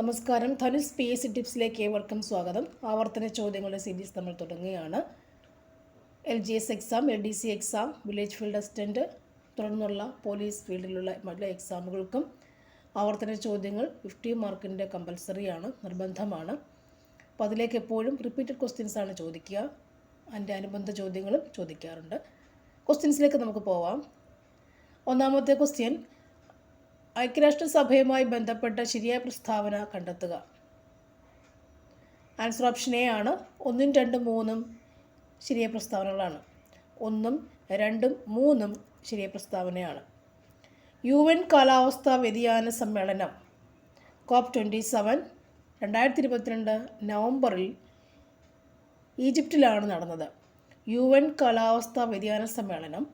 നമസ്കാരം. ധനു സ്പേസ് ടിപ്സിലേക്ക് ഏവർക്കും സ്വാഗതം. ആവർത്തന ചോദ്യങ്ങളുടെ സീരീസ് നമ്മൾ തുടങ്ങുകയാണ്. L G S exam L D C exam village field assistant തുടർന്നുള്ള പോലീസ് ഫീൽഡിലുള്ള മറ്റു എക്സാമുകൾക്കും ആവർത്തന ചോദ്യങ്ങൾ ഫിഫ്റ്റി മാർക്കിന്റെ കമ്പൽസറിയാണ് നിർബന്ധമാണ്. അപ്പോൾ അതിലേക്ക് എപ്പോഴും റിപ്പീറ്റഡ് ക്വസ്റ്റ്യൻസ് ആണ് ചോദിക്കുക. അതിന്റെ അനുബന്ധ ചോദ്യങ്ങളും ചോദിക്കാറുണ്ട്. ക്വസ്റ്റ്യൻസിലേക്ക് നമുക്ക് പോവാം. ഒന്നാമത്തെ ക്വസ്റ്റ്യൻ ഐക്യരാഷ്ട്രസഭയുമായി ബന്ധപ്പെട്ട ശരിയായ പ്രസ്താവന കണ്ടെത്തുക. ആൻസർ ഓപ്ഷൻ എ ആണ്. ഒന്നും രണ്ടും മൂന്നും ശരിയായ പ്രസ്താവനകളാണ്. ഒന്നും രണ്ടും മൂന്നും ശരിയായ പ്രസ്താവനയാണ്. യു എൻ കാലാവസ്ഥാ വ്യതിയാന സമ്മേളനം കോപ്പ് ട്വന്റി സെവൻ രണ്ടായിരത്തി ഇരുപത്തിരണ്ട് നവംബറിൽ ഈജിപ്തിലാണ് നടന്നത്. യു എൻ കാലാവസ്ഥാ വ്യതിയാന സമ്മേളനം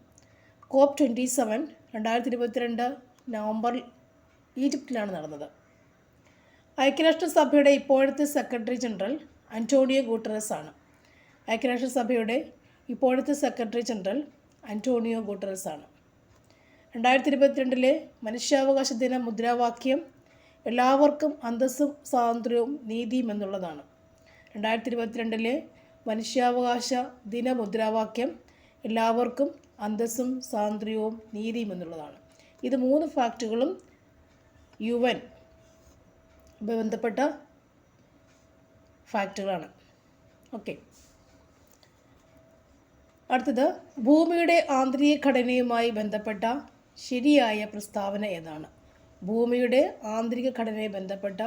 കോപ്പ് ട്വന്റി സെവൻ രണ്ടായിരത്തി ഇരുപത്തിരണ്ട് നവംബറിൽ ഈജിപ്തിലാണ് നടന്നത്. ഐക്യരാഷ്ട്രസഭയുടെ ഇപ്പോഴത്തെ സെക്രട്ടറി ജനറൽ അന്റോണിയോ ഗൂട്ടറസ് ആണ്. ഐക്യരാഷ്ട്രസഭയുടെ ഇപ്പോഴത്തെ സെക്രട്ടറി ജനറൽ അന്റോണിയോ ഗൂട്ടറസ് ആണ്. രണ്ടായിരത്തി ഇരുപത്തിരണ്ടിലെ മനുഷ്യാവകാശ ദിന മുദ്രാവാക്യം എല്ലാവർക്കും അന്തസ്സും സ്വാതന്ത്ര്യവും നീതിയും എന്നുള്ളതാണ്. രണ്ടായിരത്തി ഇരുപത്തിരണ്ടിലെ മനുഷ്യാവകാശ ദിന മുദ്രാവാക്യം എല്ലാവർക്കും അന്തസ്സും സ്വാതന്ത്ര്യവും നീതിയും എന്നുള്ളതാണ്. ഇത് മൂന്ന് ഫാക്റ്റുകളും യു എൻ ബന്ധപ്പെട്ട ഫാക്ടറുകളാണ് ഓക്കെ. അടുത്തത് ഭൂമിയുടെ ആന്തരിക ഘടനയുമായി ബന്ധപ്പെട്ട ശരിയായ പ്രസ്താവന ഏതാണ്? ഭൂമിയുടെ ആന്തരിക ഘടനയെ ബന്ധപ്പെട്ട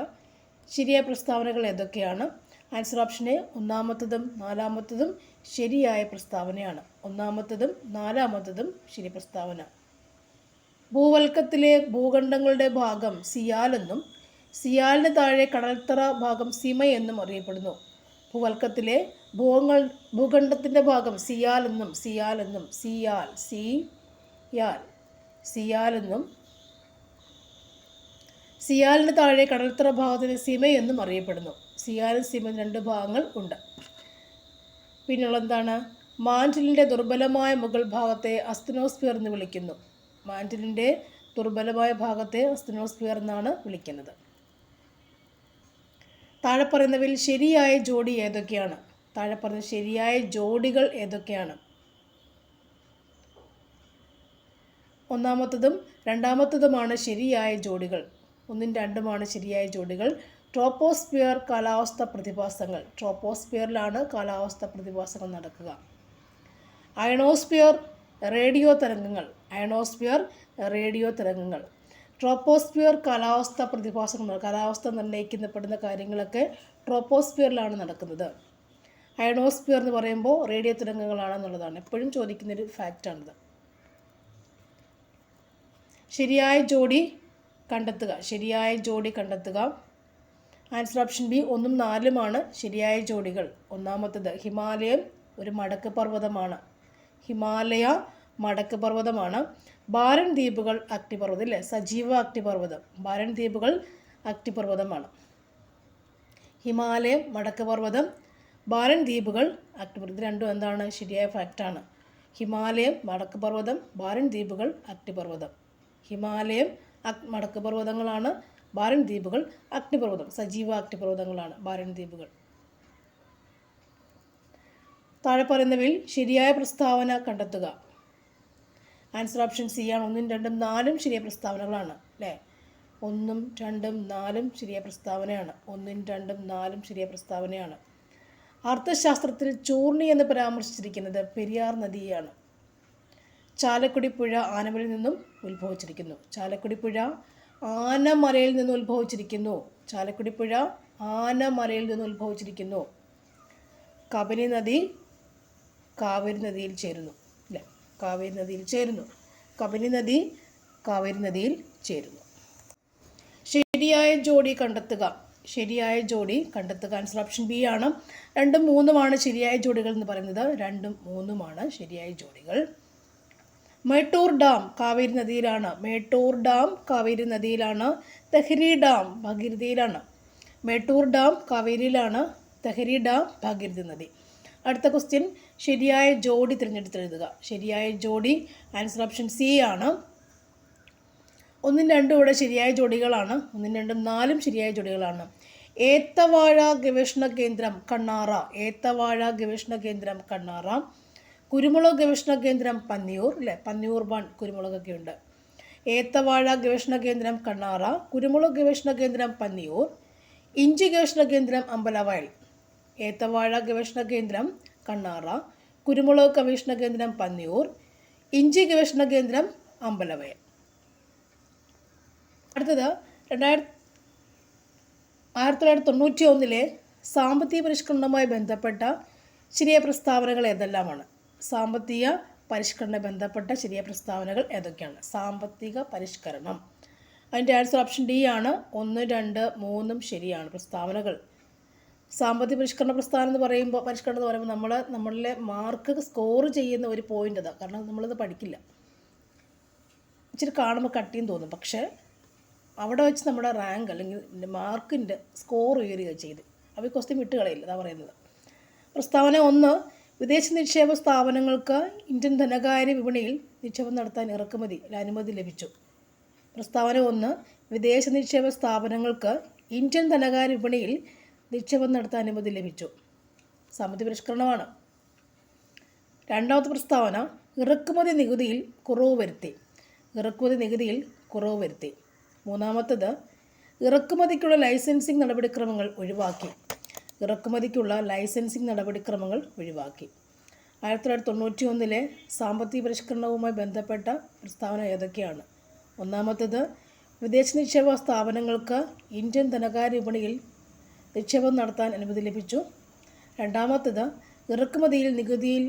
ശരിയായ പ്രസ്താവനകൾ ഏതൊക്കെയാണ്? ആൻസർ ഓപ്ഷനെ ഒന്നാമത്തതും നാലാമത്തതും ശരിയായ പ്രസ്താവനയാണ്. ഒന്നാമത്തതും നാലാമത്തതും ശരി പ്രസ്താവന. ഭൂവൽക്കത്തിലെ ഭൂഖണ്ഡങ്ങളുടെ ഭാഗം സിയാൽ എന്നും സിയാലിന് താഴെ കടൽത്തറ ഭാഗം സിമ എന്നും അറിയപ്പെടുന്നു. ഭൂവൽക്കത്തിലെ ഭൂങ്ങൾ ഭൂഖണ്ഡത്തിന്റെ ഭാഗം സിയാൽ എന്നും സിയാൽ എന്നും സിയാൽ സി യാൽ സിയാൽ എന്നും സിയാലിന് താഴെ കടൽത്തറ ഭാഗത്തിന് സിമ എന്നും അറിയപ്പെടുന്നു. സിയാലും സിമ രണ്ട് ഭാഗങ്ങൾ ഉണ്ട്. പിന്നെയുള്ള എന്താണ് മാന്റിലിന്റെ ദുർബലമായ മുകൾ ഭാഗത്തെ അസ്തനോസ്ഫിയർ എന്ന് വിളിക്കുന്നു. മാന്റിലിന്റെ ദുർബലമായ ഭാഗത്തെ അസ്തിനോസ്ഫിയർ എന്നാണ് വിളിക്കുന്നത്. താഴെ പറയുന്നവയിൽ ശരിയായ ജോഡി ഏതൊക്കെയാണ്? താഴെ ശരിയായ ജോഡികൾ ഏതൊക്കെയാണ്? ഒന്നാമത്തതും രണ്ടാമത്തതുമാണ് ശരിയായ ജോഡികൾ. ഒന്നും രണ്ടുമാണ് ശരിയായ ജോഡികൾ. ട്രോപ്പോസ്ഫിയർ കാലാവസ്ഥ പ്രതിഭാസങ്ങൾ. ട്രോപ്പോസ്ഫിയറിലാണ് കാലാവസ്ഥ പ്രതിഭാസങ്ങൾ നടക്കുക. അയണോസ്ഫിയർ റേഡിയോ തരംഗങ്ങൾ അയണോസ്ഫിയർ റേഡിയോ തരംഗങ്ങൾ. ട്രോപ്പോസ്ഫിയർ കാലാവസ്ഥ പ്രതിഭാസങ്ങൾ കാലാവസ്ഥ നിർണയിക്കുന്നപ്പെടുന്ന കാര്യങ്ങളൊക്കെ ട്രോപ്പോസ്ഫിയറിലാണ് നടക്കുന്നത്. അയണോസ്ഫിയർ എന്ന് പറയുമ്പോൾ റേഡിയോ തരംഗങ്ങളാണെന്നുള്ളതാണ് എപ്പോഴും ചോദിക്കുന്നൊരു ഫാക്റ്റാണിത് ശരിയായ ജോഡി കണ്ടെത്തുക ശരിയായ ജോഡി കണ്ടെത്തുക. ആൻസർ ഓപ്ഷൻ ബി ഒന്നും നാലുമാണ് ശരിയായ ജോഡികൾ. ഒന്നാമത്തത് ഹിമാലയം ഒരു മടക്ക് പർവതമാണ്. ഹിമാലയ മടക്ക് പർവതമാണ് ബാരൻ ദ്വീപുകൾ അഗ്നിപർവതം അല്ലേ സജീവ അഗ്നിപർവതം. ബാരൻ ദ്വീപുകൾ അഗ്നിപർവതമാണ്. ഹിമാലയം മടക്ക് പർവതം ബാരൻ ദ്വീപുകൾ അഗ്നിപർവതം. ഇത് രണ്ടും എന്താണ്? ശരിയായ ഫാക്റ്റാണ് ഹിമാലയം മടക്ക് പർവതം ബാരൻ ദ്വീപുകൾ അഗ്നിപർവതം. ഹിമാലയം മടക്ക് പർവതങ്ങളാണ് ബാരൻ ദ്വീപുകൾ അഗ്നിപർവതം. സജീവ അഗ്നിപർവതങ്ങളാണ് ബാരൻ ദ്വീപുകൾ താഴെ പറയുന്നവയിൽ ശരിയായ പ്രസ്താവന കണ്ടെത്തുക. ആൻസർ ഓപ്ഷൻ സി ആണ്. ഒന്നും രണ്ടും നാലും ശരിയായ പ്രസ്താവനകളാണ് അല്ലേ? ഒന്നും രണ്ടും നാലും ശരിയായ പ്രസ്താവനയാണ്. ഒന്നും രണ്ടും നാലും ശരിയായ പ്രസ്താവനയാണ്. അർത്ഥശാസ്ത്രത്തിൽ ചൂർണി എന്ന് പരാമർശിച്ചിരിക്കുന്നത് പെരിയാർ നദിയാണ് ചാലക്കുടി പുഴ ആനമലയിൽ നിന്നും ഉത്ഭവിച്ചിരിക്കുന്നു. ചാലക്കുടി പുഴ ആനമലയിൽ നിന്ന് ഉത്ഭവിച്ചിരിക്കുന്നു. ചാലക്കുടി പുഴ ആനമലയിൽ നിന്ന് ഉത്ഭവിച്ചിരിക്കുന്നു. കബനി നദി കാവേരി നദിയിൽ ചേരുന്നു അല്ലേ? കാവേരി നദിയിൽ ചേരുന്നു. കബനി നദി കാവേരി നദിയിൽ ചേരുന്നു. ശരിയായ ജോഡി കണ്ടെത്തുക. ശരിയായ ജോഡി കണ്ടെത്തുക. ആൻസർ ഓപ്ഷൻ ബി ആണ്. രണ്ടും മൂന്നുമാണ് ശരിയായ ജോഡികൾ എന്ന് പറയുന്നത്. രണ്ടും മൂന്നുമാണ് ശരിയായ ജോഡികൾ. മേട്ടൂർ ഡാം കാവേരി നദിയിലാണ്. മേട്ടൂർ ഡാം കാവേരി നദിയിലാണ്. തെഹരി ഡാം ഭഗീരഥിയിലാണ്. മേട്ടൂർ ഡാം കാവേരിയിലാണ്. തെഹരി ഡാം ഭഗീരഥി നദി. അടുത്ത ക്വസ്റ്റ്യൻ ശരിയായ ജോഡി തിരഞ്ഞെടുത്തെഴുതുക ശരിയായ ജോഡി ആൻസർ ഓപ്ഷൻ സി ആണ്. ഒന്നും രണ്ടും ഇവിടെ ശരിയായ ജോഡികളാണ്. ഒന്നും രണ്ടും നാലും ശരിയായ ജോഡികളാണ്. ഏത്തവാഴ ഗവേഷണ കേന്ദ്രം കണ്ണാറ. ഏത്തവാഴ ഗവേഷണ കേന്ദ്രം കണ്ണാറ. കുരുമുളക് ഗവേഷണ കേന്ദ്രം പന്നിയൂർ അല്ലേ? പന്നിയൂർ വൺ കുരുമുളകൊക്കെ ഉണ്ട്. ഏത്തവാഴ ഗവേഷണ കേന്ദ്രം കണ്ണാറ. കുരുമുളക് ഗവേഷണ കേന്ദ്രം പന്നിയൂർ. ഇഞ്ചി ഗവേഷണ കേന്ദ്രം അമ്പലവയൽ. ഏത്തവാഴ ഗവേഷണ കേന്ദ്രം കണ്ണാറ കുരുമുളക് ഗവേഷണ കേന്ദ്രം പന്നിയൂർ ഇഞ്ചി ഗവേഷണ കേന്ദ്രം അമ്പലവയൽ. അടുത്തത് രണ്ടായിരത്തി ആയിരത്തി തൊള്ളായിരത്തി തൊണ്ണൂറ്റി ഒന്നിലെ സാമ്പത്തിക പരിഷ്കരണവുമായി ബന്ധപ്പെട്ട ചെറിയ പ്രസ്താവനകൾ ഏതെല്ലാമാണ്? സാമ്പത്തിക പരിഷ്കരണ ബന്ധപ്പെട്ട ചെറിയ പ്രസ്താവനകൾ ഏതൊക്കെയാണ്? സാമ്പത്തിക പരിഷ്കരണം. അതിന്റെ ആൻസർ ഓപ്ഷൻ ഡി ആണ്. ഒന്ന് രണ്ട് മൂന്നും ശരിയാണ് പ്രസ്താവനകൾ. സാമ്പത്തിക പരിഷ്കരണ പ്രസ്ഥാനം എന്ന് പറയുമ്പോൾ പരിഷ്കരണം എന്ന് പറയുമ്പോൾ നമ്മൾ നമ്മളിലെ മാർക്ക് സ്കോർ ചെയ്യുന്ന ഒരു പോയിന്റ് അതാണ് കാരണം നമ്മളിത് പഠിക്കില്ല. ഇച്ചിരി കാണുമ്പോൾ കട്ടിയും തോന്നും. പക്ഷേ അവിടെ വെച്ച് നമ്മുടെ റാങ്ക് അല്ലെങ്കിൽ മാർക്കിന്റെ സ്കോർ ഉയരുക ചെയ്ത്. അവർ ക്വസ്റ്റ്യൻ വിട്ടുകളയില്ല അതാണ് അതാ പറയുന്നത്. പ്രസ്താവന ഒന്ന് വിദേശ നിക്ഷേപ സ്ഥാപനങ്ങൾക്ക് ഇന്ത്യൻ ധനകാര്യ വിപണിയിൽ നിക്ഷേപം നടത്താൻ ഇറക്കുമതി അനുമതി ലഭിച്ചു. പ്രസ്താവന ഒന്ന് വിദേശ നിക്ഷേപ സ്ഥാപനങ്ങൾക്ക് ഇന്ത്യൻ ധനകാര്യ വിപണിയിൽ നിക്ഷേപം നടത്താൻ അനുമതി ലഭിച്ചു. സമിതി പരിഷ്കരണമാണ്. രണ്ടാമത്തെ പ്രസ്താവന ഇറക്കുമതി നികുതിയിൽ കുറവ് വരുത്തി. ഇറക്കുമതി നികുതിയിൽ കുറവ് വരുത്തി. മൂന്നാമത്തത് ഇറക്കുമതിക്കുള്ള ലൈസൻസിംഗ് നടപടിക്രമങ്ങൾ ഒഴിവാക്കി. ഇറക്കുമതിക്കുള്ള ലൈസൻസിംഗ് നടപടിക്രമങ്ങൾ ഒഴിവാക്കി. ആയിരത്തി തൊള്ളായിരത്തി തൊണ്ണൂറ്റി ഒന്നിലെ സാമ്പത്തിക പരിഷ്കരണവുമായി ബന്ധപ്പെട്ട പ്രസ്താവന ഏതൊക്കെയാണ്? ഒന്നാമത്തത് വിദേശ നിക്ഷേപ സ്ഥാപനങ്ങൾക്ക് ഇന്ത്യൻ ധനകാര്യ വിപണിയിൽ നിക്ഷേപം നടത്താൻ അനുമതി ലഭിച്ചു. രണ്ടാമത്തത് ഇറക്കുമതിയിൽ നികുതിയിൽ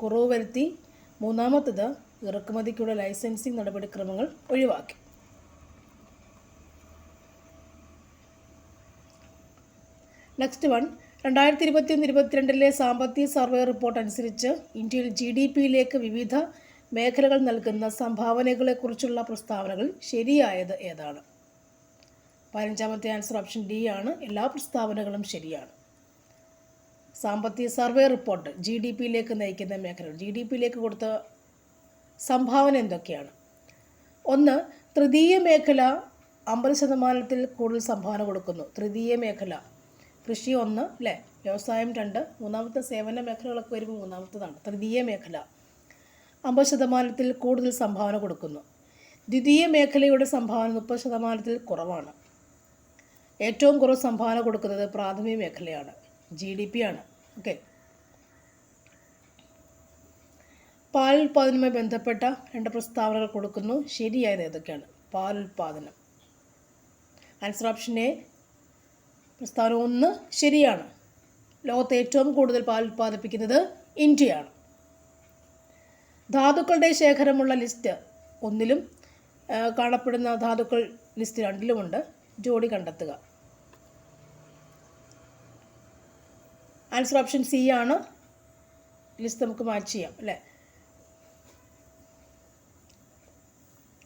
കുറവ് വരുത്തി. മൂന്നാമത്തത് ഇറക്കുമതിക്കുള്ള ലൈസൻസിംഗ് നടപടിക്രമങ്ങൾ ഒഴിവാക്കി. നെക്സ്റ്റ് വൺ രണ്ടായിരത്തി ഇരുപത്തിയൊന്ന് ഇരുപത്തിരണ്ടിലെ സാമ്പത്തിക സർവേ റിപ്പോർട്ട് അനുസരിച്ച് ഇന്ത്യയിൽ ജി ഡി പിയിലേക്ക് വിവിധ മേഖലകൾ നൽകുന്ന സംഭാവനകളെക്കുറിച്ചുള്ള പ്രസ്താവനകൾ ശരിയായത് ഏതാണ്? പതിനഞ്ചാമത്തെ ആൻസർ ഓപ്ഷൻ ഡി ആണ്. എല്ലാ പ്രസ്താവനകളും ശരിയാണ്. സാമ്പത്തിക സർവേ റിപ്പോർട്ട് ജി ഡി പിയിലേക്ക് നയിക്കുന്ന മേഖലകൾ. ജി ഡി പിയിലേക്ക് കൊടുത്ത സംഭാവന എന്തൊക്കെയാണ്? ഒന്ന് തൃതീയ മേഖല അമ്പത് ശതമാനത്തിൽ കൂടുതൽ സംഭാവന കൊടുക്കുന്നു. തൃതീയ മേഖല. കൃഷി ഒന്ന് അല്ലേ? വ്യവസായം രണ്ട് മൂന്നാമത്തെ സേവന മേഖലകളൊക്കെ വരുമ്പോൾ മൂന്നാമത്തതാണ്. തൃതീയ മേഖല അമ്പത് ശതമാനത്തിൽ കൂടുതൽ സംഭാവന കൊടുക്കുന്നു. ദ്വിതീയ മേഖലയുടെ സംഭാവന മുപ്പത് ശതമാനത്തിൽ കുറവാണ്. ഏറ്റവും കുറവ് സംഭാവന കൊടുക്കുന്നത് പ്രാഥമിക മേഖലയാണ് ജി ഡി പി ആണ്. ഓക്കെ പാൽ ഉൽപ്പാദനവുമായി ബന്ധപ്പെട്ട രണ്ട് പ്രസ്താവനകൾ കൊടുക്കുന്നു. ശരിയായത് ഏതൊക്കെയാണ്? പാൽ ഉൽപ്പാദനം. ആൻസർ ഓപ്ഷൻ എ പ്രസ്താവന ഒന്ന് ശരിയാണ്. ലോകത്ത് ഏറ്റവും കൂടുതൽ പാൽ ഉൽപ്പാദിപ്പിക്കുന്നത് ഇന്ത്യയാണ്. ധാതുക്കളുടെ ശേഖരമുള്ള ലിസ്റ്റ് ഒന്നിലും കാണപ്പെടുന്ന ധാതുക്കൾ ലിസ്റ്റ് രണ്ടിലുമുണ്ട്. ജോഡി കണ്ടെത്തുക. ആൻസർ ഓപ്ഷൻ സി ആണ്. ലിസ്റ്റ് നമുക്ക് മാച്ച് ചെയ്യാം അല്ലേ?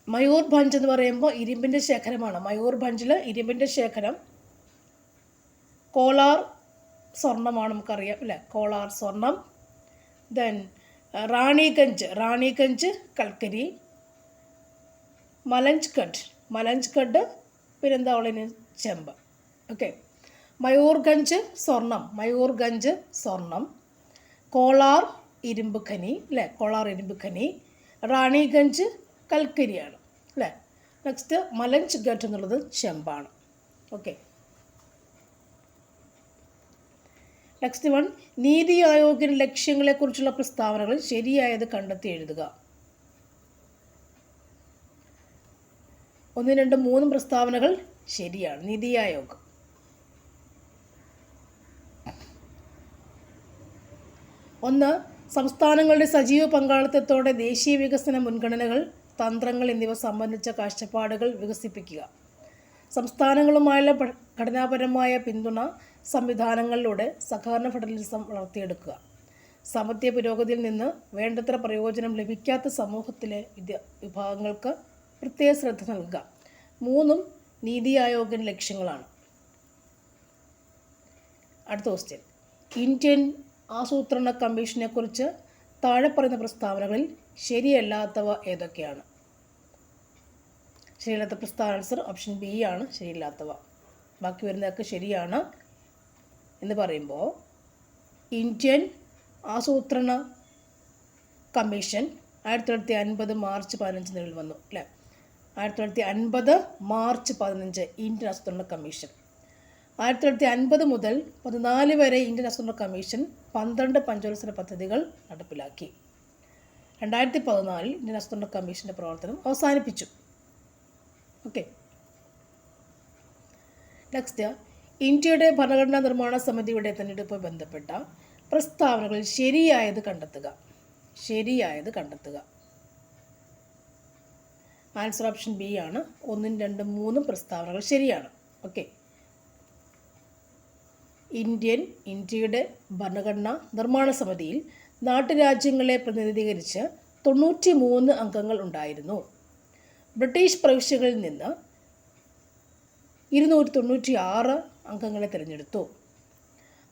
മയൂർ ഭഞ്ച് എന്ന് പറയുമ്പോൾ ഇരുമ്പിന്റെ ശേഖരമാണ്. മയൂർ ഭഞ്ചിൽ ഇരുമ്പിന്റെ ശേഖരം കോലാർ സ്വർണമാണ് നമുക്കറിയാം അല്ലേ? കോലാർ സ്വർണം ദെൻ റാണിഗഞ്ച് റാണിഗഞ്ച് കൽക്കരി മലഞ്ച്ഗഡ് മലഞ്ച്ഗഡ് പിന്നെന്താ ഉള്ളതിന് ചെമ്പ്. ഓക്കെ. മയൂർഗഞ്ച് സ്വർണം. മയൂർഗഞ്ച് സ്വർണം. കോളാർ ഇരുമ്പ് ഖനി അല്ലേ കോളാർ ഇരുമ്പ് ഖനി. റാണിഗഞ്ച് കൽക്കരിയാണ് അല്ലേ നെക്സ്റ്റ് മലഞ്ച് ഗഡ് എന്നുള്ളത് ചെമ്പാണ്. ഓക്കെ. Next one. നീതി ആയോഗിന്റെ ലക്ഷ്യങ്ങളെക്കുറിച്ചുള്ള പ്രസ്താവനകൾ ശരിയായത് കണ്ടെത്തി എഴുതുക. ഒന്ന് രണ്ട് മൂന്ന് പ്രസ്താവനകൾ ശരിയാണ്. നിതി ആയോഗ്. ഒന്ന് സംസ്ഥാനങ്ങളുടെ സജീവ പങ്കാളിത്തത്തോടെ ദേശീയ വികസന മുൻഗണനകൾ തന്ത്രങ്ങൾ എന്നിവ സംബന്ധിച്ച കാഴ്ചപ്പാടുകൾ വികസിപ്പിക്കുക. സംസ്ഥാനങ്ങളുമായുള്ള ഘടനാപരമായ പിന്തുണ സംവിധാനങ്ങളിലൂടെ സഹകരണ ഫെഡറലിസം വളർത്തിയെടുക്കുക. സാമ്പത്തിക പുരോഗതിയിൽ നിന്ന് വേണ്ടത്ര പ്രയോജനം ലഭിക്കാത്ത സമൂഹത്തിലെ വിദ്യ വിഭാഗങ്ങൾക്ക് പ്രത്യേക ശ്രദ്ധ നൽകുക. മൂന്നും നീതി ആയോഗിന്റെ ലക്ഷ്യങ്ങളാണ്. അടുത്ത ക്വസ്റ്റ്യൻ ഇന്ത്യൻ ആസൂത്രണ കമ്മീഷനെക്കുറിച്ച് താഴെ പറയുന്ന പ്രസ്താവനകളിൽ ശരിയല്ലാത്തവ ഏതൊക്കെയാണ്? ശരിയില്ലാത്ത പ്രസ്താവന ആൻസർ ഓപ്ഷൻ ബി ആണ് ശരിയില്ലാത്തവ. ബാക്കി വരുന്നതൊക്കെ ശരിയാണ് എന്ന് പറയുമ്പോൾ ഇന്ത്യൻ ആസൂത്രണ കമ്മീഷൻ ആയിരത്തി തൊള്ളായിരത്തി അൻപത് മാർച്ച് പതിനഞ്ച് നിലവിൽ വന്നു അല്ലേ? ആയിരത്തി തൊള്ളായിരത്തി അൻപത് മാർച്ച് പതിനഞ്ച് ഇന്ത്യൻ ആസൂത്രണ കമ്മീഷൻ. ആയിരത്തി തൊള്ളായിരത്തി അൻപത് മുതൽ പതിനാല് വരെ ഇന്ത്യൻ ആസൂത്രണ കമ്മീഷൻ പന്ത്രണ്ട് പഞ്ചവത്സര പദ്ധതികൾ നടപ്പിലാക്കി. രണ്ടായിരത്തി പതിനാലിൽ ഇന്ത്യൻ ആസൂത്രണ കമ്മീഷന്റെ പ്രവർത്തനം അവസാനിപ്പിച്ചു. ഓക്കെ. നെക്സ്റ്റ് ഇന്ത്യയുടെ ഭരണഘടനാ നിർമ്മാണ സമിതിയുടെ തെരഞ്ഞെടുപ്പ് ബന്ധപ്പെട്ട പ്രസ്താവനകളിൽ ശരിയായത് കണ്ടെത്തുക. ശരിയായത് കണ്ടെത്തുക. ആൻസർ ഓപ്ഷൻ ബി ആണ്. ഒന്നും രണ്ടും മൂന്നും പ്രസ്താവനകൾ ശരിയാണ്. ഓക്കെ. ഇന്ത്യൻ ഇന്ത്യയുടെ ഭരണഘടനാ നിർമ്മാണ സമിതിയിൽ നാട്ടുരാജ്യങ്ങളെ പ്രതിനിധീകരിച്ച് തൊണ്ണൂറ്റി മൂന്ന് അംഗങ്ങൾ ഉണ്ടായിരുന്നു. ബ്രിട്ടീഷ് പ്രവിശ്യകളിൽ നിന്ന് ഇരുന്നൂറ്റി തൊണ്ണൂറ്റി ആറ് അംഗങ്ങളെ തിരഞ്ഞെടുത്തു.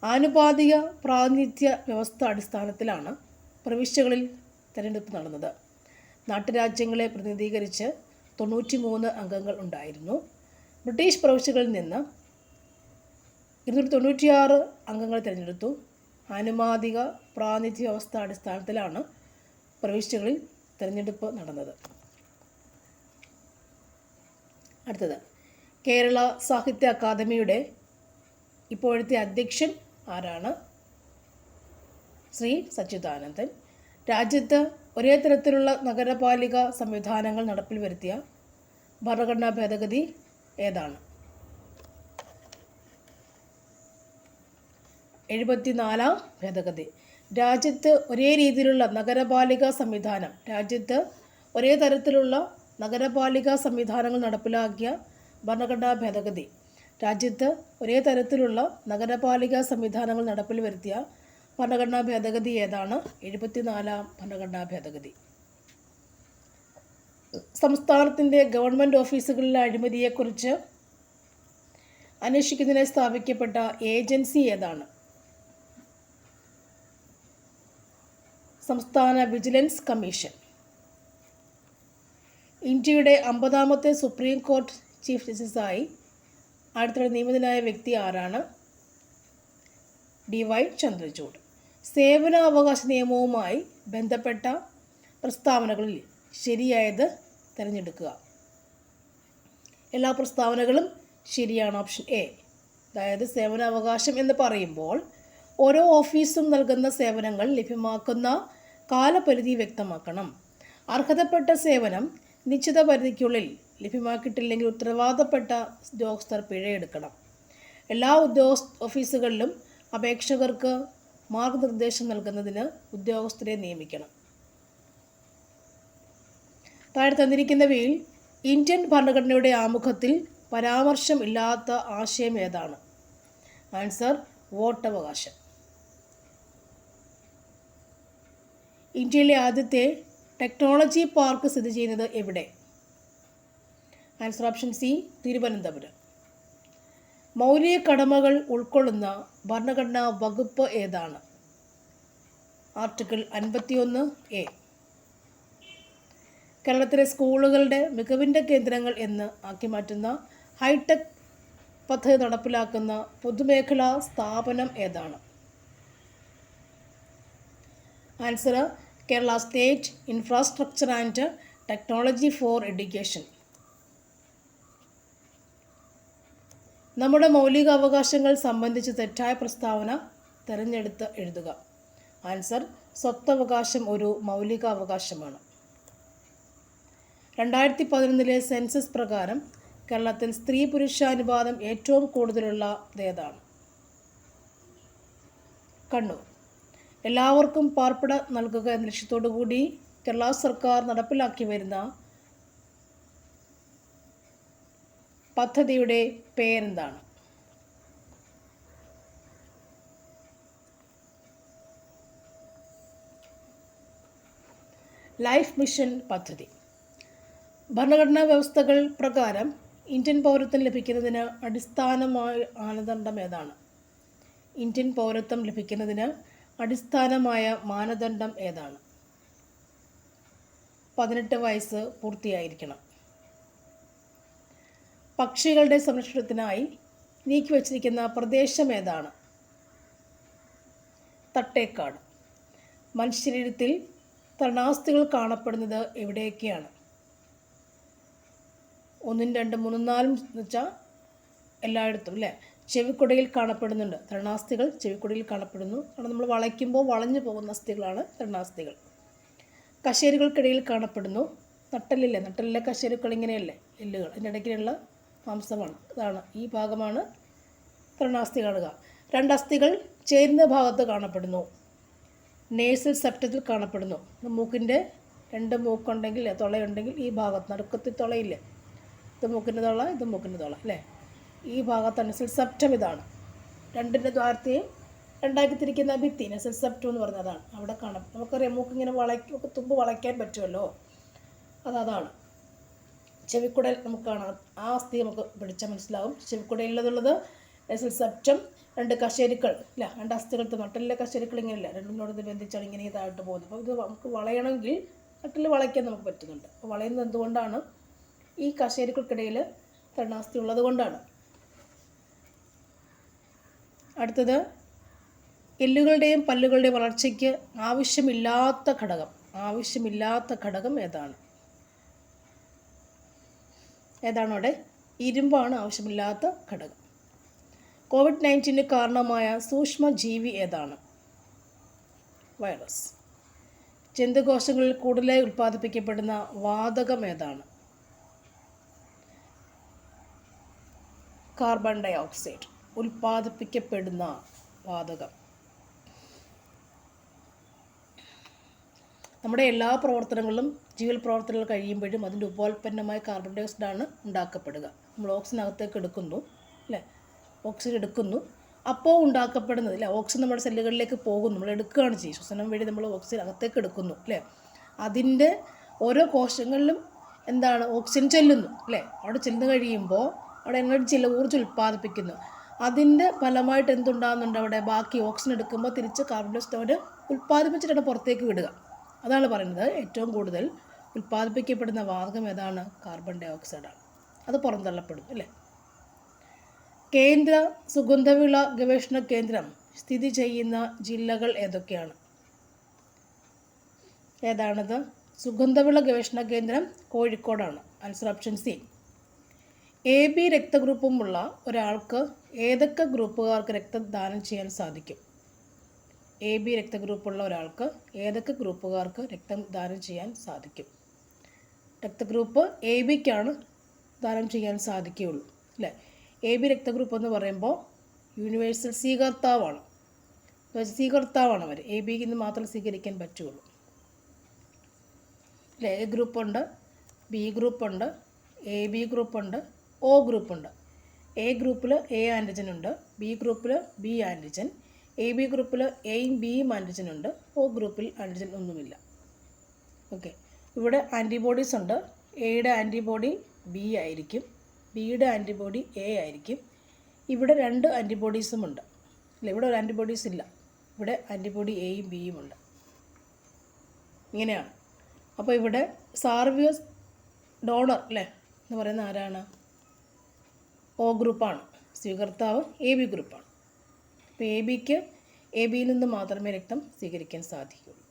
ആനുപാതിക പ്രാതിനിധ്യ വ്യവസ്ഥ അടിസ്ഥാനത്തിലാണ് പ്രവിശ്യകളിൽ തിരഞ്ഞെടുപ്പ് നടന്നത്. നാട്ടുരാജ്യങ്ങളെ പ്രതിനിധീകരിച്ച് തൊണ്ണൂറ്റി മൂന്ന് അംഗങ്ങൾ ഉണ്ടായിരുന്നു. ബ്രിട്ടീഷ് പ്രവിശ്യകളിൽ നിന്ന് ഇരുന്നൂറ്റി തൊണ്ണൂറ്റിയാറ് അംഗങ്ങൾ തിരഞ്ഞെടുത്തു. ആനുമാതിക പ്രാതിനിധ്യ വ്യവസ്ഥ അടിസ്ഥാനത്തിലാണ് പ്രവിശ്യകളിൽ തിരഞ്ഞെടുപ്പ് നടന്നത്. അടുത്തത് കേരള സാഹിത്യ അക്കാദമിയുടെ ഇപ്പോഴത്തെ അധ്യക്ഷൻ ആരാണ്? ശ്രീ സച്ചിദാനന്ദൻ. രാജ്യത്ത് ഒരേ തരത്തിലുള്ള നഗരപാലിക സംവിധാനങ്ങൾ നടപ്പിൽ വരുത്തിയ ഭരണഘടനാ ഭേദഗതി ഏതാണ്? എഴുപത്തിനാലാം ഭേദഗതി. രാജ്യത്ത് ഒരേ രീതിയിലുള്ള നഗരപാലിക സംവിധാനം രാജ്യത്ത് ഒരേ തരത്തിലുള്ള നഗരപാലിക സംവിധാനങ്ങൾ നടപ്പിലാക്കിയ ഭരണഘടനാ ഭേദഗതി രാജ്യത്ത് ഒരേ തരത്തിലുള്ള നഗരപാലിക സംവിധാനങ്ങൾ നടപ്പിൽ വരുത്തിയ ഭരണഘടനാ ഭേദഗതി ഏതാണ്? എഴുപത്തിനാലാം ഭരണഘടനാ ഭേദഗതി. സംസ്ഥാനത്തിന്റെ ഗവൺമെന്റ് ഓഫീസുകളിലെ അഴിമതിയെക്കുറിച്ച് അന്വേഷിക്കുന്നതിനായി സ്ഥാപിക്കപ്പെട്ട ഏജൻസി ഏതാണ്? സംസ്ഥാന വിജിലൻസ് കമ്മീഷൻ. ഇന്ത്യയുടെ അമ്പതാമത്തെ സുപ്രീം കോർട്ട് ചീഫ് ജസ്റ്റിസായി അടുത്തിടെ നിയമിതനായ വ്യക്തി ആരാണ്? D Y Chandrachud. സേവനാവകാശ നിയമവുമായി ബന്ധപ്പെട്ട പ്രസ്താവനകളിൽ ശരിയായത് തിരഞ്ഞെടുക്കുക. എല്ലാ പ്രസ്താവനകളും ശരിയാണ് ഓപ്ഷൻ എ. അതായത് സേവനാവകാശം എന്ന് പറയുമ്പോൾ ഓരോ ഓഫീസും നൽകുന്ന സേവനങ്ങൾ ലഭ്യമാക്കുന്ന കാലപരിധി വ്യക്തമാക്കണം. അർഹതപ്പെട്ട സേവനം നിശ്ചിത പരിധിക്കുള്ളിൽ ലഭ്യമാക്കിയിട്ടില്ലെങ്കിൽ ഉത്തരവാദപ്പെട്ട ഉദ്യോഗസ്ഥർ പിഴയെടുക്കണം. എല്ലാ ഉദ്യോഗ ഓഫീസുകളിലും അപേക്ഷകർക്ക് മാർഗനിർദ്ദേശം നൽകുന്നതിന് ഉദ്യോഗസ്ഥരെ നിയമിക്കണം. താഴെ തന്നിരിക്കുന്നവയിൽ ഇന്ത്യൻ ഭരണഘടനയുടെ ആമുഖത്തിൽ പരാമർശം ഇല്ലാത്ത ആശയം ഏതാണ്? ആൻസർ വോട്ടവകാശം. ഇന്ത്യയിലെ ആദ്യത്തെ ടെക്നോളജി പാർക്ക് സ്ഥിതി ചെയ്യുന്നത് എവിടെ? Answer option C Thiruvananthapuram. മൗലിക കടമകൾ ഉൾക്കൊള്ളുന്ന ഭരണഘടനാ വകുപ്പ് ഏതാണ്? ആർട്ടിക്കിൾ അൻപത്തിയൊന്ന് എ. കേരളത്തിലെ സ്കൂളുകളുടെ മികവിന്റെ കേന്ദ്രങ്ങൾ എന്ന് ആക്കി മാറ്റുന്ന ഹൈടെക് പദ്ധതി നടപ്പിലാക്കുന്ന പൊതുമേഖലാ സ്ഥാപനം ഏതാണ്? Answer Kerala state infrastructure and technology for education. നമ്മുടെ മൗലിക അവകാശങ്ങൾ സംബന്ധിച്ച് തെറ്റായ പ്രസ്താവന തിരഞ്ഞെടുത്ത് എഴുതുക. ആൻസർ സ്വത്തവകാശം ഒരു മൗലിക അവകാശമാണ് രണ്ടായിരത്തി പതിനൊന്നിലെ സെൻസസ് പ്രകാരം കേരളത്തിൽ സ്ത്രീ പുരുഷാനുപാതം ഏറ്റവും കൂടുതലുള്ള ഏതാണ്? കണ്ണൂർ. എല്ലാവർക്കും പാർപ്പിട നൽകുക എന്ന ലക്ഷ്യത്തോടു കൂടി കേരള സർക്കാർ നടപ്പിലാക്കി വരുന്ന പദ്ധതിയുടെ പേരെന്താണ്? ലൈഫ് മിഷൻ പദ്ധതി. ഭരണഘടനാ വ്യവസ്ഥകൾ പ്രകാരം ഇന്ത്യൻ പൗരത്വം ലഭിക്കുന്നതിന് അടിസ്ഥാനമായ മാനദണ്ഡം ഏതാണ്? ഇന്ത്യൻ പൗരത്വം ലഭിക്കുന്നതിന് അടിസ്ഥാനമായ മാനദണ്ഡം ഏതാണ്? പതിനെട്ട് വയസ്സ് പൂർത്തിയായിരിക്കണം. പക്ഷികളുടെ സംരക്ഷണത്തിനായി നീക്കി വച്ചിരിക്കുന്ന പ്രദേശം ഏതാണ്? തട്ടേക്കാട്. മനുഷ്യരീരത്തിൽ തണാസ്തികൾ കാണപ്പെടുന്നത് എവിടെയൊക്കെയാണ്? ഒന്നും രണ്ടും മൂന്നും നാലും എന്ന് വെച്ചാൽ എല്ലായിടത്തും അല്ലേ? ചെവിക്കുടയിൽ കാണപ്പെടുന്നുണ്ട്. തൃണാസ്തികൾ ചെവിക്കുടയിൽ കാണപ്പെടുന്നു. കാരണം നമ്മൾ വളയ്ക്കുമ്പോൾ വളഞ്ഞു പോകുന്ന അസ്ഥികളാണ് തൃണാസ്തികൾ കശേരുകൾക്കിടയിൽ കാണപ്പെടുന്നു. നട്ടലില്ലേ? നട്ടലിലെ കശേരുക്കൾ ഇങ്ങനെയല്ലേ? എല്ലുകൾ. അതിന്റെ ഇടയ്ക്കിലുള്ള മാംസമാണ്. അതാണ് ഈ ഭാഗമാണ് ത്രണാസ്ഥി കാണുക. രണ്ടസ്ഥികൾ ചേരുന്ന ഭാഗത്ത് കാണപ്പെടുന്നു. നേസൽ സെപ്റ്റത്തിൽ കാണപ്പെടുന്നു. മൂക്കിന്റെ രണ്ട് മൂക്കുണ്ടെങ്കിൽ തുളയുണ്ടെങ്കിൽ ഈ ഭാഗത്ത് നടുക്കത്തിൽ തുളയില്ല? ഇത് മൂക്കിന്റെ തുള ഇത് മൂക്കിന്റെ തുള അല്ലേ? ഈ ഭാഗത്ത് നെസൽ സെപ്റ്റം ഇതാണ്. രണ്ടിന്റെ ദ്വാരത്തെയും രണ്ടാക്കി തിരിക്കുന്ന ഭിത്തി നെസൽ സെപ്റ്റം എന്ന് പറഞ്ഞതാണ്. അവിടെ കാണാം നമുക്കറിയാം മൂക്കിങ്ങനെ വളയ്ക്കും തുമ്പ് വളയ്ക്കാൻ പറ്റുമല്ലോ? അത് അതാണ്. ചെവിക്കുടൽ നമുക്ക് കാണാം. ആ അസ്ഥി നമുക്ക് പിടിച്ചാൽ മനസ്സിലാവും. ചെവിക്കുടയിലുള്ളത് നെസൽ സെപ്റ്റം രണ്ട് കശേരുക്കൾ ഇല്ല രണ്ട് അസ്ഥികൾ നട്ടലിലെ കശേരുക്കൾ ഇങ്ങനെയല്ല. രണ്ടിനോട് ബന്ധിച്ചാണ് ഇങ്ങനെ ഇതായിട്ട് പോകുന്നത്. അപ്പോൾ ഇത് നമുക്ക് വളയണമെങ്കിൽ നട്ടിൽ വളയ്ക്കാൻ നമുക്ക് പറ്റുന്നുണ്ട്. അപ്പോൾ വളയുന്നത് എന്തുകൊണ്ടാണ്? ഈ കശേരുക്കൾക്കിടയിൽ തണ്ണാസ്ഥി ഉള്ളത് കൊണ്ടാണ്. അടുത്തത് എല്ലുകളുടെയും പല്ലുകളുടെയും വളർച്ചയ്ക്ക് ആവശ്യമില്ലാത്ത ഘടകം. ആവശ്യമില്ലാത്ത ഘടകം ഏതാണ്? ഏതാണ് അവിടെ? ഇരുമ്പാണ് ആവശ്യമില്ലാത്ത ഘടകം. കോവിഡ് നയന്റീന് കാരണമായ സൂക്ഷ്മജീവി ഏതാണ്? വൈറസ്. ജന്തുകോശങ്ങളിൽ കൂടുതലായി ഉൽപ്പാദിപ്പിക്കപ്പെടുന്ന വാതകം ഏതാണ്? കാർബൺ ഡൈ ഓക്സൈഡ് ഉൽപ്പാദിപ്പിക്കപ്പെടുന്ന വാതകം. നമ്മുടെ എല്ലാ പ്രവർത്തനങ്ങളും ജീവൽ പ്രവർത്തനങ്ങൾ കഴിയുമ്പോഴും അതിന്റെ ഉപോൽപ്പന്നമായ കാർബൺ ഡൈ ഓക്സൈഡാണ് ഉണ്ടാക്കപ്പെടുക. നമ്മൾ ഓക്സിജൻ അകത്തേക്ക് എടുക്കുന്നു അല്ലേ? ഓക്സിജൻ എടുക്കുന്നു. അപ്പോൾ ഉണ്ടാക്കപ്പെടുന്നത് അല്ലേ? ഓക്സിജൻ നമ്മുടെ സെല്ലുകളിലേക്ക് പോകുന്നു നമ്മൾ എടുക്കുകയാണ് ചെയ്യും ശ്വസനം വഴി നമ്മൾ ഓക്സിജൻ അകത്തേക്ക് എടുക്കുന്നു അല്ലേ? അതിന്റെ ഓരോ കോശങ്ങളിലും എന്താണ്? ഓക്സിജൻ ചെല്ലുന്നു അല്ലേ? അവിടെ ചെന്ന് കഴിയുമ്പോൾ അവിടെ എനർജി ചില ഊർജം ഉൽപ്പാദിപ്പിക്കുന്നു? അതിന്റെ ഫലമായിട്ട് എന്തുണ്ടാകുന്നുണ്ട് അവിടെ? ബാക്കി ഓക്സിജൻ എടുക്കുമ്പോൾ തിരിച്ച് കാർബൺ ഡൈ ഓക്സൈഡ് ഉൽപ്പാദിപ്പിച്ചിട്ടാണ് പുറത്തേക്ക് വിടുക. അതാണ് പറയുന്നത് ഏറ്റവും കൂടുതൽ ഉൽപ്പാദിപ്പിക്കപ്പെടുന്ന വാതകം ഏതാണ്? കാർബൺ ഡൈ ഓക്സൈഡാണ് അത് പുറന്തള്ളപ്പെടും അല്ലേ? കേന്ദ്ര സുഗന്ധവിള ഗവേഷണ കേന്ദ്രം സ്ഥിതി ചെയ്യുന്ന ജില്ലകൾ ഏതൊക്കെയാണ്? ഏതാണത്? സുഗന്ധവിള ഗവേഷണ കേന്ദ്രം കോഴിക്കോടാണ് answer option C A B രക്തഗ്രൂപ്പുമുള്ള ഒരാൾക്ക് ഏതൊക്കെ ഗ്രൂപ്പുകാർക്ക് രക്തം ദാനം ചെയ്യാൻ സാധിക്കും? എ ബി രക്തഗ്രൂപ്പുള്ള ഒരാൾക്ക് ഏതൊക്കെ ഗ്രൂപ്പുകാർക്ക് രക്തം ദാനം ചെയ്യാൻ സാധിക്കും? രക്തഗ്രൂപ്പ് എ ബിക്കാണ് ദാനം ചെയ്യാൻ സാധിക്കുകയുള്ളൂ അല്ലേ? എ ബി രക്തഗ്രൂപ്പ് എന്ന് പറയുമ്പോൾ യൂണിവേഴ്സൽ സ്വീകർത്താവാണ്. സ്വീകർത്താവാണ് അവർ എ ബിക്ക് നിന്ന് മാത്രം സ്വീകരിക്കാൻ പറ്റുകയുള്ളൂ അല്ലേ? എ ഗ്രൂപ്പുണ്ട് ബി ഗ്രൂപ്പുണ്ട് എ ബി ഗ്രൂപ്പുണ്ട് ഒ ഗ്രൂപ്പുണ്ട് എ ഗ്രൂപ്പിൽ എ ആന്റിജൻ ഉണ്ട് ബി ഗ്രൂപ്പിൽ ബി ആന്റിജൻ എ ബി ഗ്രൂപ്പിൽ എയും ബിയും ആന്റിജൻ ഉണ്ട് ഒ ഗ്രൂപ്പിൽ ആന്റിജൻ ഒന്നുമില്ല. ഓക്കെ ഇവിടെ ആന്റിബോഡീസ് ഉണ്ട്. എയുടെ ആന്റിബോഡി ബി ആയിരിക്കും. ബിയുടെ ആന്റിബോഡി എ ആയിരിക്കും. ഇവിടെ രണ്ട് ആന്റിബോഡീസും ഉണ്ട്. അല്ല ഇവിടെ ഒരു ആന്റിബോഡീസ് ഇല്ല. ഇവിടെ ആന്റിബോഡി എയും ബിയും ഉണ്ട്. ഇങ്ങനെയാണ്. അപ്പോൾ ഇവിടെ സാർവിയസ് ഡോണർ അല്ലേ എന്ന് പറയുന്ന ആരാണ്? ഒ ഗ്രൂപ്പാണ് സ്വീകർത്താവ് എ ബി ഗ്രൂപ്പാണ് അപ്പോൾ എ ബിക്ക് എ ബിയിൽ നിന്ന് മാത്രമേ രക്തം സ്വീകരിക്കാൻ സാധിക്കുകയുള്ളൂ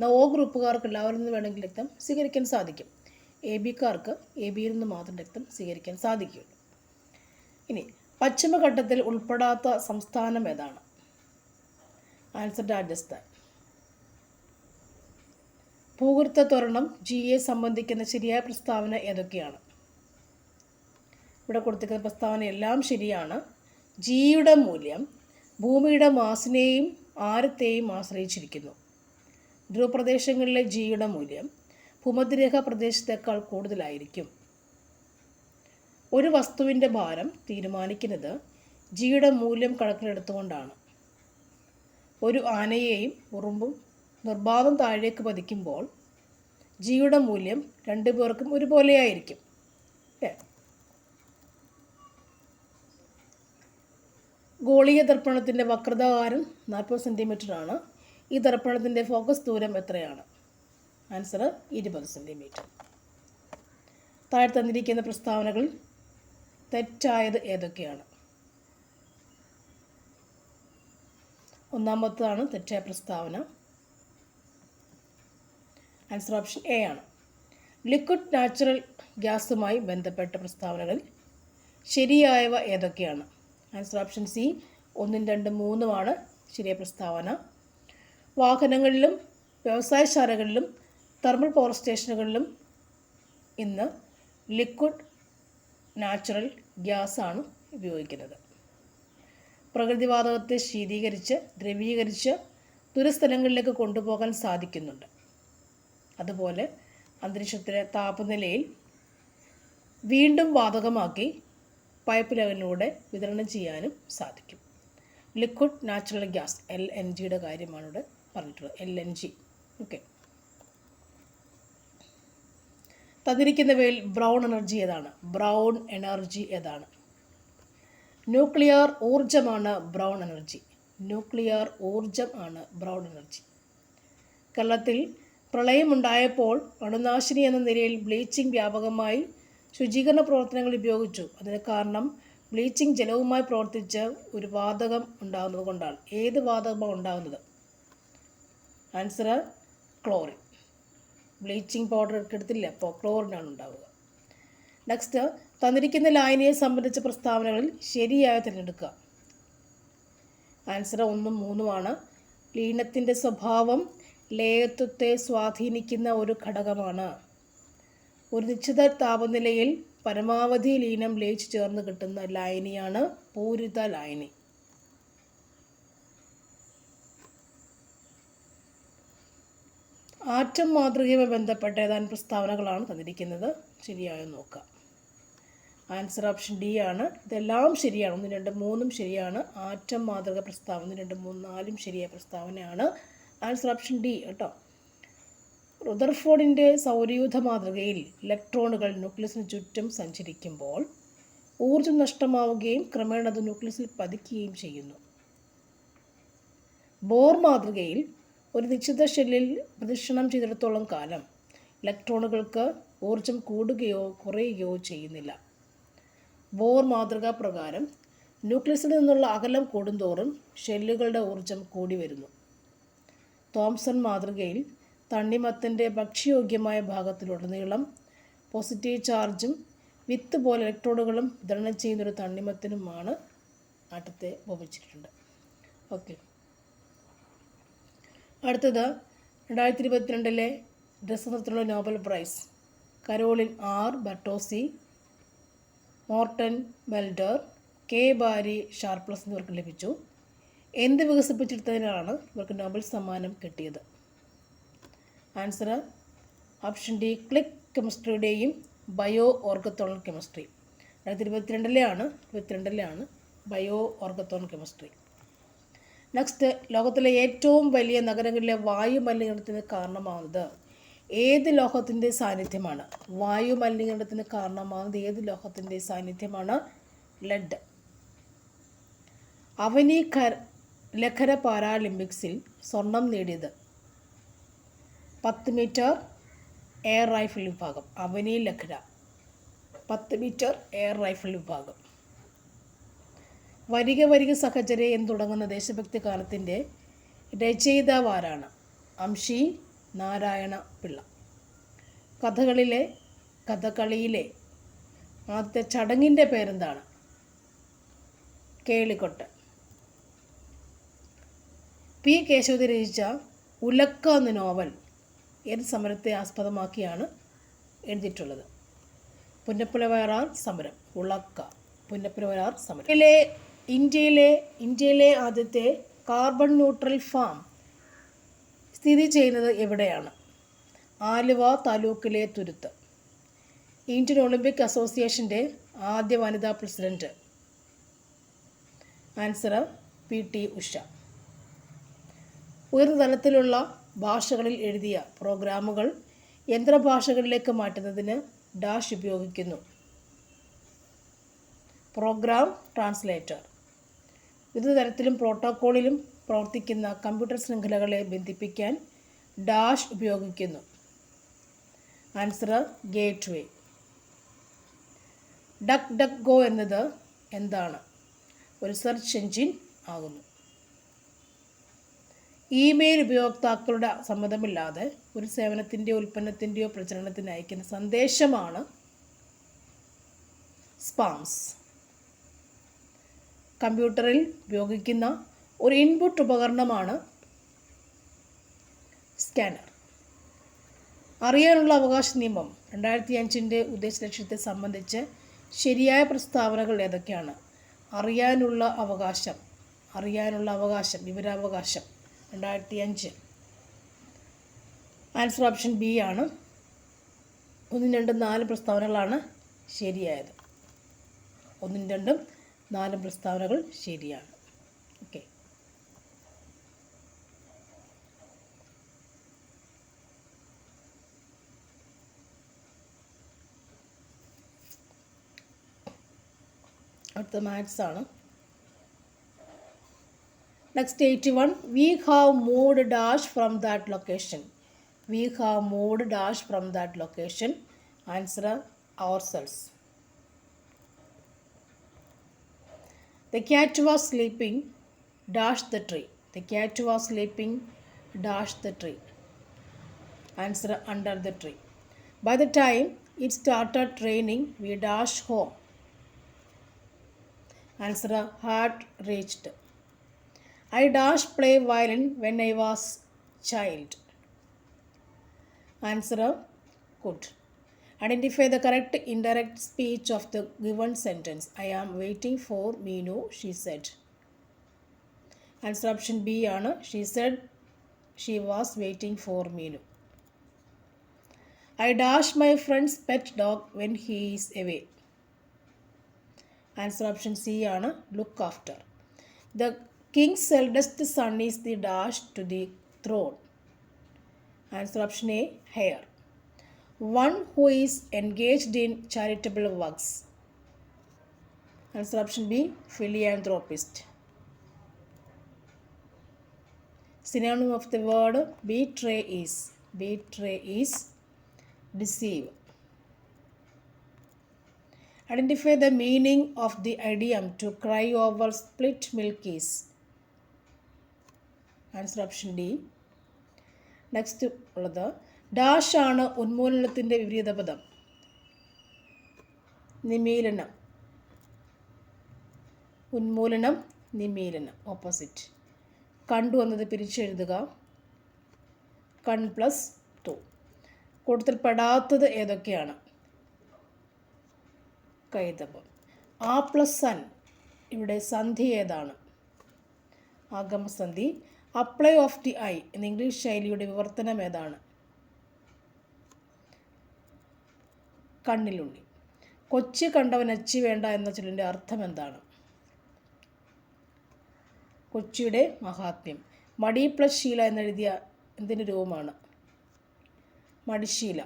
എന്നാൽ ഒ ഗ്രൂപ്പുകാർക്ക് എല്ലാവരിൽ നിന്ന് വേണമെങ്കിൽ രക്തം സ്വീകരിക്കാൻ സാധിക്കും. എ ബിക്കാർക്ക് എ ബിയിൽ നിന്ന് മാത്രം രക്തം സ്വീകരിക്കാൻ സാധിക്കുകയുള്ളൂ ഇനി പശ്ചിമഘട്ടത്തിൽ ഉൾപ്പെടാത്ത സംസ്ഥാനം ഏതാണ്? ആൻസർ രാജസ്ഥാൻ. ഭൂഗർത്ത ത്വരണം എ സംബന്ധിക്കുന്ന ശരിയായ പ്രസ്താവന ഏതൊക്കെയാണ്? ഇവിടെ കൊടുത്തിരിക്കുന്ന പ്രസ്താവന എല്ലാം ശരിയാണ്. ജിയുടെ മൂല്യം ഭൂമിയുടെ മാസിനെയും ആരത്തെയും ആശ്രയിച്ചിരിക്കുന്നു. ധ്രുവപ്രദേശങ്ങളിലെ ജിയുടെ മൂല്യം ഭൂമധ്യരേഖ പ്രദേശത്തേക്കാൾ കൂടുതലായിരിക്കും. ഒരു വസ്തുവിന്റെ ഭാരം തീരുമാനിക്കുന്നത് ജിയുടെ മൂല്യം കണക്കിലെടുത്തുകൊണ്ടാണ്. ഒരു ആനയെയും ഉറുമ്പും നിർബാധം താഴേക്ക് പതിക്കുമ്പോൾ ജിയുടെ മൂല്യം രണ്ടു പേർക്കും ഒരുപോലെയായിരിക്കും. അല്ലേ ഗോളീയ ദർപ്പണത്തിന്റെ വക്രതാകാരം നാൽപ്പത് സെന്റിമീറ്റർ ആണ് ഈ ദർപ്പണത്തിന്റെ ഫോക്കസ് ദൂരം എത്രയാണ്? ആൻസർ ഇരുപത് സെന്റിമീറ്റർ താഴെ തന്നിരിക്കുന്ന പ്രസ്താവനകൾ തെറ്റായത് ഏതൊക്കെയാണ്? ഒന്നാമത്തതാണ് തെറ്റായ പ്രസ്താവന. ആൻസർ ഓപ്ഷൻ എ ആണ്. ലിക്വിഡ് നാച്ചുറൽ ഗ്യാസുമായി ബന്ധപ്പെട്ട പ്രസ്താവനകൾ ശരിയായവ ഏതൊക്കെയാണ്? ആൻസർ ഓപ്ഷൻ സി ഒന്നും രണ്ടും മൂന്നുമാണ് ശരിയായ പ്രസ്താവന. വാഹനങ്ങളിലും വ്യവസായശാലകളിലും തെർമൽ പവർ സ്റ്റേഷനുകളിലും ഇന്ന് ലിക്വിഡ് നാച്ചുറൽ ഗ്യാസാണ് ഉപയോഗിക്കുന്നത്. പ്രകൃതിവാതകത്തെ ശീതീകരിച്ച് ദ്രവീകരിച്ച് ദുരസ്ഥലങ്ങളിലേക്ക് കൊണ്ടുപോകാൻ സാധിക്കുന്നുണ്ട്. അതുപോലെ അന്തരീക്ഷത്തിലെ താപനിലയിൽ വീണ്ടും വാതകമാക്കി പൈപ്പ് ലൈനിലൂടെ വിതരണം ചെയ്യാനും സാധിക്കും. Liquid natural gas L N ജിയുടെ കാര്യമാണ് ഇവിടെ പറഞ്ഞിട്ടുള്ളത് എൽ എൻ ജി ഓക്കെ തന്നിരിക്കുന്നവയിൽ ബ്രൗൺ എനർജി ഏതാണ്? ബ്രൗൺ എനർജി ഏതാണ്? ന്യൂക്ലിയർ ഊർജമാണ് ബ്രൗൺ എനർജി ന്യൂക്ലിയർ ഊർജം ആണ് ബ്രൗൺ എനർജി കേരളത്തിൽ പ്രളയമുണ്ടായപ്പോൾ അണുനാശിനി എന്ന നിലയിൽ ബ്ലീച്ചിങ് വ്യാപകമായി ശുചീകരണ പ്രവർത്തനങ്ങൾ ഉപയോഗിച്ചു. അതിന് കാരണം ബ്ലീച്ചിങ് ജലവുമായി പ്രവർത്തിച്ച് ഒരു വാതകം ഉണ്ടാകുന്നത് കൊണ്ടാണ്. ഏത് വാതകമാണ് ഉണ്ടാകുന്നത്? Answer chlorine. ബ്ലീച്ചിങ് പൗഡർ എടുത്തില്ല അപ്പോൾ ക്ലോറിനാണ് ഉണ്ടാവുക. നെക്സ്റ്റ് തന്നിരിക്കുന്ന ലായനിയെ സംബന്ധിച്ച പ്രസ്താവനകളിൽ ശരിയായ തിരഞ്ഞെടുക്കുക. ആൻസർ ഒന്നും മൂന്നുമാണ് ലീനത്തിന്റെ സ്വഭാവം ലേയത്വത്തെ സ്വാധീനിക്കുന്ന ഒരു ഘടകമാണ്. ഒരു നിശ്ചിത താപനിലയിൽ പരമാവധി ലീനം ലയിച്ചു ചേർന്ന് കിട്ടുന്ന ലായനിയാണ് പൂരിത ലായനി. ആറ്റം മാതൃകയുമായി ബന്ധപ്പെട്ട ഏതാനും പ്രസ്താവനകളാണ് തന്നിരിക്കുന്നത്. ശരിയായോ നോക്കാം. ആൻസർ ഓപ്ഷൻ ഡി ആണ്. ഇതെല്ലാം ശരിയാണ്. ഒന്ന് രണ്ട് മൂന്നും ശരിയാണ്. ആറ്റം മാതൃക പ്രസ്താവന. ഒന്ന് രണ്ട് മൂന്ന് നാലും ശരിയായ പ്രസ്താവനയാണ്. ആൻസർ ഓപ്ഷൻ ഡി കേട്ടോ. റുദർഫോർഡിന്റെ സൗരയൂഥ മാതൃകയിൽ ഇലക്ട്രോണുകൾ ന്യൂക്ലിയസിന് ചുറ്റും സഞ്ചരിക്കുമ്പോൾ ഊർജം നഷ്ടമാവുകയും ക്രമേണ അത് ന്യൂക്ലിയസിൽ പതിക്കുകയും ചെയ്യുന്നു. ബോർ മാതൃകയിൽ ഒരു നിശ്ചിത ഷെല്ലിൽ പ്രദക്ഷിണം ചെയ്തിടത്തോളം കാലം ഇലക്ട്രോണുകൾക്ക് ഊർജം കൂടുകയോ കുറയുകയോ ചെയ്യുന്നില്ല. ബോർ മാതൃകാ പ്രകാരം ന്യൂക്ലിയസിൽ നിന്നുള്ള അകലം കൂടുന്തോറും ഷെല്ലുകളുടെ ഊർജം കൂടി വരുന്നു. തോംസൺ മാതൃകയിൽ തണ്ണിമത്തന്റെ ഭക്ഷ്യയോഗ്യമായ ഭാഗത്തിലുടനീളം പോസിറ്റീവ് ചാർജും വിത്ത് പോലെ ഇലക്ട്രോണുകളും വിതരണം ചെയ്യുന്നൊരു തണ്ണിമത്തനുമാണ് ആട്ടത്തെ ഉപയോഗിച്ചിട്ടുണ്ട് ഓക്കെ. അടുത്തത് രണ്ടായിരത്തി ഇരുപത്തിരണ്ടിലെ രസതന്ത്രത്തിലുള്ള Nobel prize. Carolyn R Bertozzi Morten Meldal K Barry Sharpless എന്നിവർക്ക് ലഭിച്ചു. എന്ത് വികസിപ്പിച്ചെടുത്തതിനാണ് ഇവർക്ക് നോബൽ സമ്മാനം കിട്ടിയത്? ആൻസർ ഓപ്ഷൻ ഡി ക്ലിക്ക് കെമിസ്ട്രിയുടെയും ബയോ ഓർഗത്തോൺ കെമിസ്ട്രി. രണ്ടായിരത്തി ഇരുപത്തിരണ്ടിലെയാണ് ഇരുപത്തിരണ്ടിലെയാണ് ബയോ ഓർഗത്തോൺ കെമിസ്ട്രി. നെക്സ്റ്റ് ലോകത്തിലെ ഏറ്റവും വലിയ നഗരങ്ങളിലെ വായു മലിനീകരണത്തിന് കാരണമാകുന്നത് ഏത് ലോഹത്തിന്റെ സാന്നിധ്യമാണ്? വായു മലിനീകരണത്തിന് കാരണമാകുന്നത് ഏത് ലോഹത്തിന്റെ സാന്നിധ്യമാണ്? ലെഡ് അവനി ഖര ലഖര പാരാലിമ്പിക്സിൽ സ്വർണം നേടിയത് പത്ത് മീറ്റർ എയർ റൈഫിൾ വിഭാഗം. അവനി ലഖര പത്ത് മീറ്റർ എയർ റൈഫിൾ വിഭാഗം. വരിക വരിക സഹചരെ എന്ന് തുടങ്ങുന്ന ദേശഭക്തി കാലത്തിന്റെ രചയിതാവാരാണ് അംഷി നാരായണ പിള്ള. കഥകളിലെ കഥകളിയിലെ ആദ്യത്തെ ചടങ്ങിന്റെ പേരെന്താണ്? കേളിക്കൊട്ട് പി. കേശവതി രചിച്ച ഉലക്ക എന്ന നോവൽ ഏത് സമരത്തെ ആസ്പദമാക്കിയാണ് എഴുതിയിട്ടുള്ളത്? പുന്നപ്പുലവയറാർ സമരം. ഉളക്ക. പുന്നപ്പുലവയറാർ സമരം. ഇന്ത്യയിലെ ഇന്ത്യയിലെ ആദ്യത്തെ കാർബൺ ന്യൂട്രൽ ഫാം സ്ഥിതി ചെയ്യുന്നത് എവിടെയാണ്? ആലുവ താലൂക്കിലെ തുരുത്ത്. ഇന്ത്യൻ ഒളിമ്പിക് അസോസിയേഷന്റെ ആദ്യ വനിതാ president. Answer P T Usha. ഉയർന്ന തലത്തിലുള്ള ഭാഷകളിൽ എഴുതിയ പ്രോഗ്രാമുകൾ യന്ത്രഭാഷകളിലേക്ക് മാറ്റുന്നതിന് ഡാഷ് ഉപയോഗിക്കുന്നു. പ്രോഗ്രാം ട്രാൻസ്ലേറ്റർ വിവിധ തരത്തിലും പ്രോട്ടോക്കോളിലും പ്രവർത്തിക്കുന്ന കമ്പ്യൂട്ടർ ശൃംഖലകളെ ബന്ധിപ്പിക്കാൻ ഡാഷ് ഉപയോഗിക്കുന്നു. Answer gateway DuckDuckGo എന്നത് എന്താണ്? ഒരു സെർച്ച് എഞ്ചിൻ ആകുന്നു. ഇമെയിൽ ഉപയോക്താക്കളുടെ സമ്മതമില്ലാതെ ഒരു സേവനത്തിന്റെയോ ഉൽപ്പന്നത്തിന്റെയോ പ്രചരണത്തിന് അയക്കുന്ന സന്ദേശമാണ് സ്പാംസ്. കമ്പ്യൂട്ടറിൽ ഉപയോഗിക്കുന്ന ഒരു ഇൻപുട്ട് ഉപകരണമാണ് സ്കാനർ അറിയാനുള്ള അവകാശ നിയമം രണ്ടായിരത്തി അഞ്ചിന്റെ ഉദ്ദേശ ലക്ഷ്യത്തെ സംബന്ധിച്ച് ശരിയായ പ്രസ്താവനകൾ ഏതൊക്കെയാണ്? അറിയാനുള്ള അവകാശം അറിയാനുള്ള അവകാശം വിവരാവകാശം രണ്ടായിരത്തി അഞ്ച് ആൻസർ ഓപ്ഷൻ ബി ആണ്. ഒന്നും രണ്ടും നാല് പ്രസ്താവനകളാണ് ശരിയായത്. ഒന്നും രണ്ടും നാലും പ്രസ്താവനകൾ ശരിയാണ്. ഓക്കെ അടുത്ത മാത്സ് ആണ്. Next eighty one we have moved dash from that location we have moved dash from that location answer ourselves The cat was sleeping, dash the tree. The cat was sleeping, dash the tree. Answer under the tree. By the time it started raining, we dashed home. Answer heart reached. I dashed play violin when I was child. Answer good. Identify the correct indirect speech of the given sentence. I am waiting for Meenu, she said. Answer option B ആണ് she said she was waiting for Meenu. I dash my friend's pet dog when he is away. Answer option C ആണ് look after. The king's eldest son is the dash to the throne. Answer option A heir. One who is engaged in charitable works. Answer option B philanthropist. Synonym of the word betray is betray is deceive. Identify the meaning of the idiom to cry over split milk is. Answer option D. Next ഉള്ളത് Dash ആണ് ഉന്മൂലനത്തിന്റെ വിപരീത പദം നിമീലനം. ഉന്മൂലനം നിമീലനം opposite കണ്ടു എന്നത് പിരിച്ചെഴുതുക. കൺ plus two കൂടുതൽ പെടാത്തത് ഏതൊക്കെയാണ്? കൈതപം. ആ പ്ലസ് സൺ ഇവിടെ സന്ധി ഏതാണ്? ആഗമസന്ധി. അപ്ലൈ ഓഫ് ദി ഐ എന്ന ഇംഗ്ലീഷ് ശൈലിയുടെ വിവർത്തനം ഏതാണ്? കണ്ണിലുണ്ണി കൊച്ചി കണ്ടവൻ അച്ചി വേണ്ട എന്ന ചൊല്ലിന്റെ അർത്ഥം എന്താണ്? കൊച്ചിയുടെ മഹാത്മ്യം. മടി പ്ലസ് ശീല എന്നെഴുതിയ എന്തിന്റെ രൂപമാണ്? മടിശീല.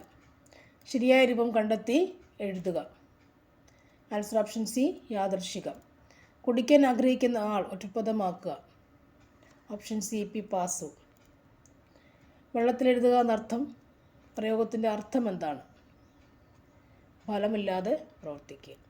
ശരിയായ രൂപം കണ്ടെത്തി എഴുതുക. ആൻസർ ഓപ്ഷൻ സി യാദർശികം. കുടിക്കാൻ ആഗ്രഹിക്കുന്ന ആൾ ഒറ്റപ്പദമാക്കുക. ഓപ്ഷൻ സി പി പാസു. വെള്ളത്തിലെഴുതുക എന്നർത്ഥം പ്രയോഗത്തിന്റെ അർത്ഥം എന്താണ്? ഫലമില്ലാതെ പ്രവർത്തിക്കുക.